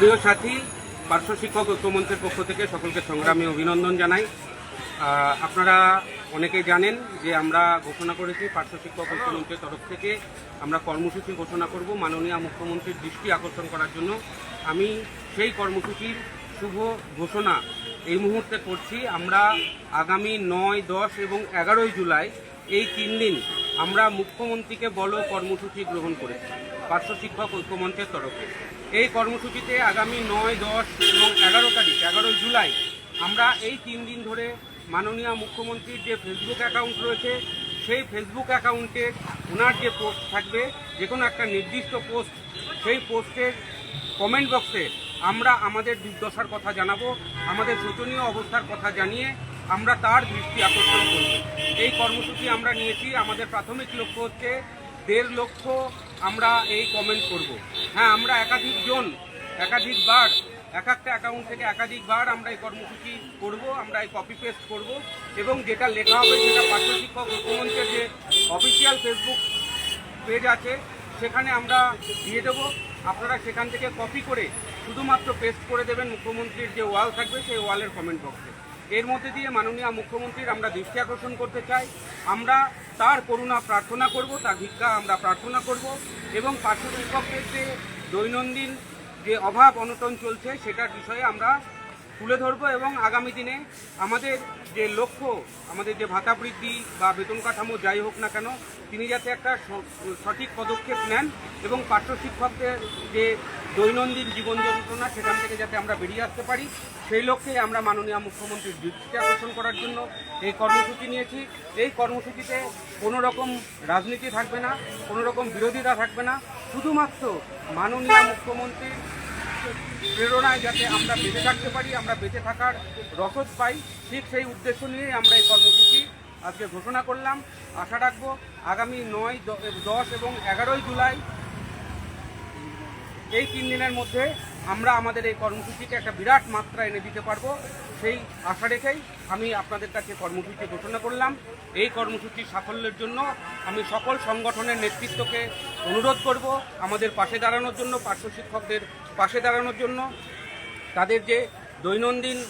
প্রিয় সাথী, পার্শ্ব শিক্ষক ঐক্যমঞ্চের পক্ষ থেকে সকলকে সংগ্রামী অভিনন্দন জানাই। আপনারা অনেকেই জানেন যে আমরা ঘোষণা করেছি পার্শ্ব শিক্ষক ঐক্যমঞ্চের তরফ থেকে, আমরা কর্মসূচি ঘোষণা করব মাননীয় মুখ্যমন্ত্রীর দৃষ্টি আকর্ষণ করার জন্য। আমি সেই কর্মসূচির শুভ ঘোষণা এই মুহূর্তে করছি। আমরা আগামী নয়, দশ এবং এগারোই জুলাই এই তিন দিন আমরা মুখ্যমন্ত্রীকে বলো কর্মসূচি গ্রহণ করেছি। পার্শ্ব শিক্ষক ঐক্যমঞ্চের তরফে। এই কর্মসূচিতে আগামী নয়, দশ এবং এগারো তারিখ, এগারোই জুলাই, আমরা এই তিন দিন ধরে মাননীয় মুখ্যমন্ত্রীর যে ফেসবুক অ্যাকাউন্ট রয়েছে, সেই ফেসবুক অ্যাকাউন্টে ওনার যে পোস্ট থাকবে, যে কোনো একটা নির্দিষ্ট পোস্ট, সেই পোস্টের কমেন্ট বক্সে আমরা আমাদের দুর্দশার কথা জানাব, আমাদের শোচনীয় অবস্থার কথা জানিয়ে আমরা তার দৃষ্টি আকর্ষণ করব। এই কর্মসূচি আমরা নিয়েছি, আমাদের প্রাথমিক লক্ষ্য হচ্ছে দেড় লক্ষ আমরা এই কমেন্ট করব। হ্যাঁ আমরা একাধিক জন একাধিকবার এক একটা অ্যাকাউন্ট থেকে একাধিকবার আমরা এই কর্মসূচি করব, আমরা এই কপি পেস্ট করব এবং যেটা লেখা হবে সেটা পাঠ্য শিক্ষক মুখ্যমন্ত্রীর যে অফিসিয়াল ফেসবুক পেজ আছে, সেখানে আমরা দিয়ে দেবো। আপনারা সেখান থেকে কপি করে শুধুমাত্র পেস্ট করে দেবেন মুখ্যমন্ত্রীর যে ওয়াল থাকবে, সেই ওয়ালের কমেন্ট বক্সে এর মধ্যে দিয়ে মাননীয় মুখ্যমন্ত্রীর আমরা দৃষ্টি আকর্ষণ করতে চাই। আমরা তার করুণা প্রার্থনা করব, তার ভিক্ষা আমরা প্রার্থনা করব এবং পার্শ্ব শিক্ষকদের যে দৈনন্দিন যে অভাব অনটন চলছে, সেটার বিষয়ে আমরা তুলে ধরবো এবং আগামী দিনে আমাদের যে লক্ষ্য, আমাদের যে ভাতা বৃদ্ধি বা বেতন কাঠামো যাই হোক না কেন, তিনি যাতে একটা সঠিক পদক্ষেপ নেন এবং পাঠ্য শিক্ষকদের যে দৈনন্দিন জীবন যন্ত্রণা, সেখান থেকে যাতে আমরা বেরিয়ে আসতে পারি, সেই লক্ষ্যে আমরা মাননীয় মুখ্যমন্ত্রীর দৃষ্টি আকর্ষণ করার জন্য এই কর্মসূচি নিয়েছি। এই কর্মসূচিতে কোনো রকম রাজনীতি থাকবে না কোনো রকম বিরোধিতা থাকবে না। শুধুমাত্র মাননীয় মুখ্যমন্ত্রীর প্রেরণায় যাতে আমরা বেঁচে থাকতে পারি, আমরা বেঁচে থাকার রসদ পাই, ঠিক সেই উদ্দেশ্য নিয়েই আমরা এই কর্মসূচি আজকে ঘোষণা করলাম। আশা রাখব আগামী নয় দশ এবং এগারোই জুলাই এই তিন দিনের মধ্যে আমরা আমাদের এই কর্মসূচিকে একটা বিরাট মাত্রা এনে দিতে পারব। সেই আশা রেখেই আমি আপনাদের কাছে কর্মসূচি ঘোষণা করলাম। এই কর্মসূচির সাফল্যের জন্য আমি সকল সংগঠনের নেতৃত্বকে অনুরোধ করব আমাদের পাশে দাঁড়ানোর জন্য, পার্শ্ব শিক্ষকদের পাশে দাঁড়ানোর জন্য। তাদের যে দৈনন্দিন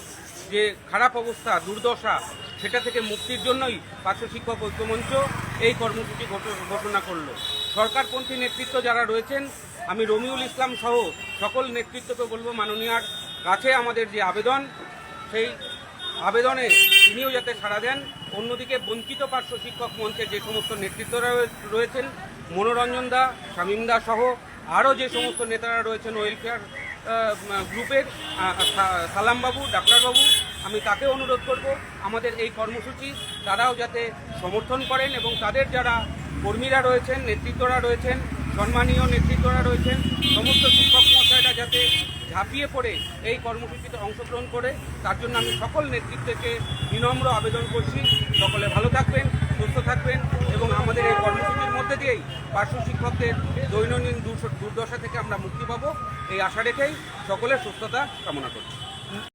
যে খারাপ অবস্থা, দুর্দশা, সেটা থেকে মুক্তির জন্যই পার্শ্ব শিক্ষক ঐক্যমঞ্চ এই কর্মসূচি ঘোষ- ঘোষণা করল। সরকারপন্থী নেতৃত্ব যারা রয়েছেন, আমি রমিউল ইসলাম সহ সকল নেতৃত্বকে বলব মাননীয়ার কাছে আমাদের যে আবেদন, সেই আবেদনে তিনিও যাতে সাড়া দেন। অন্যদিকে বঞ্চিত পার্শ্ব শিক্ষক মঞ্চের যে সমস্ত নেতৃত্বরা রয়েছেন, মনোরঞ্জন দা, শামীম দা সহ আরও যে সমস্ত নেতারা রয়েছেন ওয়েলফেয়ার গ্রুপের সালামবাবু, ডাক্তারবাবু, আমি তাকে অনুরোধ করব, আমাদের এই কর্মসূচি তারাও যাতে সমর্থন করেন এবং তাদের যারা কর্মীরা রয়েছেন, নেতৃত্বরা রয়েছেন সম্মানীয় নেতৃত্বরা রয়েছেন, সমস্ত শিক্ষক মহাশয়রা যাতে ঝাঁপিয়ে পড়ে এই কর্মসূচিতে অংশগ্রহণ করে, তার জন্য আমি সকল নেতৃত্বকে বিনম্র আবেদন করছি। সকলে ভালো থাকবেন, সুস্থ থাকবেন এবং আমাদের এই কর্মসূচির মধ্যে দিয়েই পার্শ্ব শিক্ষকদের দৈনন্দিন দুর্দশা থেকে আমরা মুক্তি পাবো। এই আশা রেখেই সকলের সুস্থতা কামনা করছি।